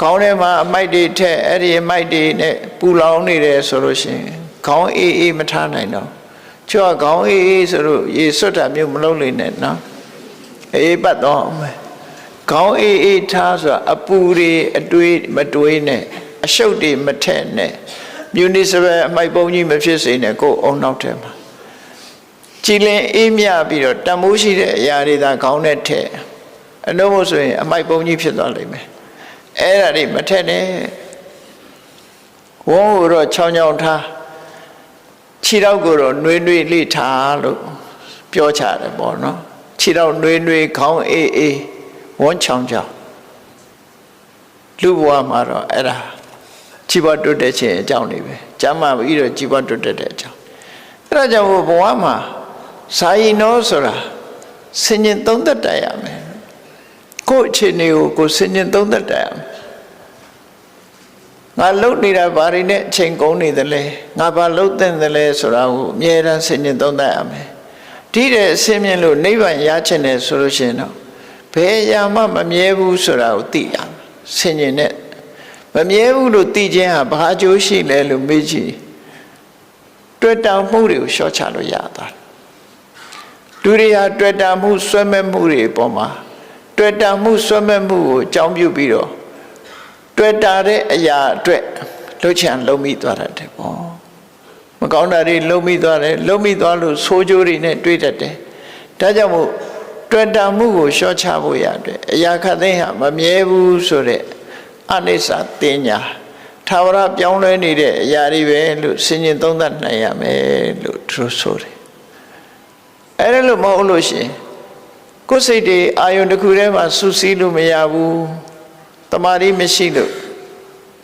ခေါင်းထဲမှာအမိုက်တွေထက်အဲ့ဒီအမိုက်တွေနဲ့ပူလောင်နေတယ်ဆိုလို့ရှိရင်ခေါင်းအေးအေးမထားနိုင်တော့ချောခေါင်းအေးအေးဆိုလို့ရေစွတ်တာမျိုးမလုပ်လိမ့်နဲ့နော်အေးပတ်တော့မယ်ခေါင်းအေးအေးထားဆိုတာအပူတွေအတွေးမတွေးနဲ့အရှုပ်တွေမထက်နဲ့မြူနီစပယ်အမိုက်ပုံကြီးမဖြစ်စေနဲ့ကိုယ်အုံနောက်ထဲမှာကြည်လင်အေးမြပြီးတော့တန်မိုးရှိတဲ့အရာတွေသာခေါင်းနဲ့ထည့်အလို့မို့ဆိုရင်အမိုက်ပုံကြီးဖြစ်သွားလိမ့်မယ် အဲ့ဒါတွေမထက်နဲ့ဝုံးကိုတော့ချောင်းချောင်းထားခြေထောက်ကိုတော့နှွေးနှွေးလေးထားလို့ပြောချတယ်ပေါ့နော်ခြေထောက်နှွေးနှွေးခေါင်းအေးအေးဝုံးချောင်းချောင်းလူဘဝမှာတော့အဲ့ဒါခြေဘတွတ်တဲ့ခြင်းအကြောင်းတွေပဲကျမ်းမာပြီးတော့ခြေဘတွတ်တဲ့အကြောင်းအဲ့ဒါကြောင့်ဘဝမှာဇာယီနောဆိုတာဆင်ញင်သုံးသက်တတ်ရမယ် ကိုယ့်အခြေအနေကိုကိုယ်ဆင်ញင်သုံးသက်တတ်ရမယ်ငါလှုပ်နေတာဘာတွေနဲ့အချိန်ကုန်နေသလဲငါဘာလှုပ်တဲ့သလဲဆိုတာကိုအမြဲတမ်းဆင်ញင်သုံးသက်ရမယ်ဒီတဲ့အစင်းမြင်လို့နိဗ္ဗာန်ရချင်တယ်ဆိုလို့ရှိရင်တော့ဘယ်အရာမှမမြဲဘူးဆိုတာကိုသိရမယ်ဆင်ញင်တဲ့မမြဲဘူးလို့သိခြင်းဟာဘာအကျိုးရှိလဲလို့မေးကြည့်တွေ့တောင်မှုတွေကိုရှော့ချလို့ရတာလူတွေဟာတွေ့တာမှုဆွဲမဲ့မှုတွေအပေါ်မှာ တွေ့တာမှုဆွဲမဲ့မှုကိုအကြောင်းပြုပြီးတော့တွေ့တာတဲ့အရာအတွက်လှုပ်ချံလုံးမိသွားတတ်တယ်ပေါ့မကောင်းတာတွေလုံးမိသွားတယ်လုံးမိသွားလို့ဆိုးကျိုးတွေနဲ့တွေ့တတ်တယ်ဒါကြောင့်မို့တွေ့တာမှုကိုရှော့ချဖို့ရတယ်အရာခတ်သိမ်းဟာမမြဲဘူးဆိုတဲ့အနိစ္စတင်ညာထာဝရပြောင်းလဲနေတဲ့အရာတွေပဲလို့ဆင်ញင်သုံးသပ်နိုင်ရမယ်လို့သူတို့ဆိုတယ်အဲ့ဒါလို့မဟုတ်လို့ရှိရင် ကိုယ်စိတ်တွေအာယုန်တစ်ခုထဲမှာစူးစီးလို့မရဘူးတမာရီမရှိလို့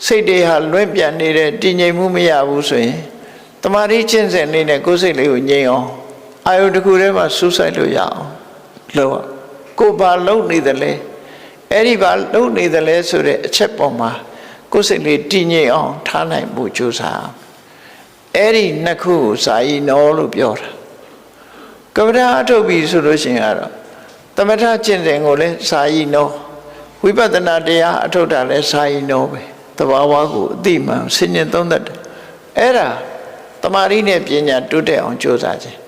စိတ်တွေဟာလွင့်ပြန်နေတဲ့တည်ငြိမ်မှုမရဘူးဆိုရင်တမာရီချင်းစင်နေတဲ့ကိုယ်စိတ်လေးကိုငြိမ်အောင်အာယုန်တစ်ခုထဲမှာစူးစိုက်လို့ရအောင်လို့ကိုယ်ဘာလုပ်နေသလဲအဲ့ဒီဘာလုပ်နေသလဲဆိုတဲ့အချက်ပေါ်မှာကိုယ်စိတ်လေးတည်ငြိမ်အောင်ထားနိုင်ဖို့ကြိုးစားအဲ့ဒီနှစ်ခုကိုစာယီနောလို့ပြောတာကပ္ပဒါအထုတ်ပြီဆိုလို့ရှိရင်ကတော့ သမထကျင့်စဉ်ကိုလည်းစာယီနောဝိပဿနာတရားအထုတ်တာလည်းစာယီနောပဲတဘာဝကိုအတိမှန်ဆင်ញင်သုံးတတ်တယ်အဲ့ဒါတမာရီနဲ့ပညာတိုးတက်အောင်ကြိုးစားခြင်း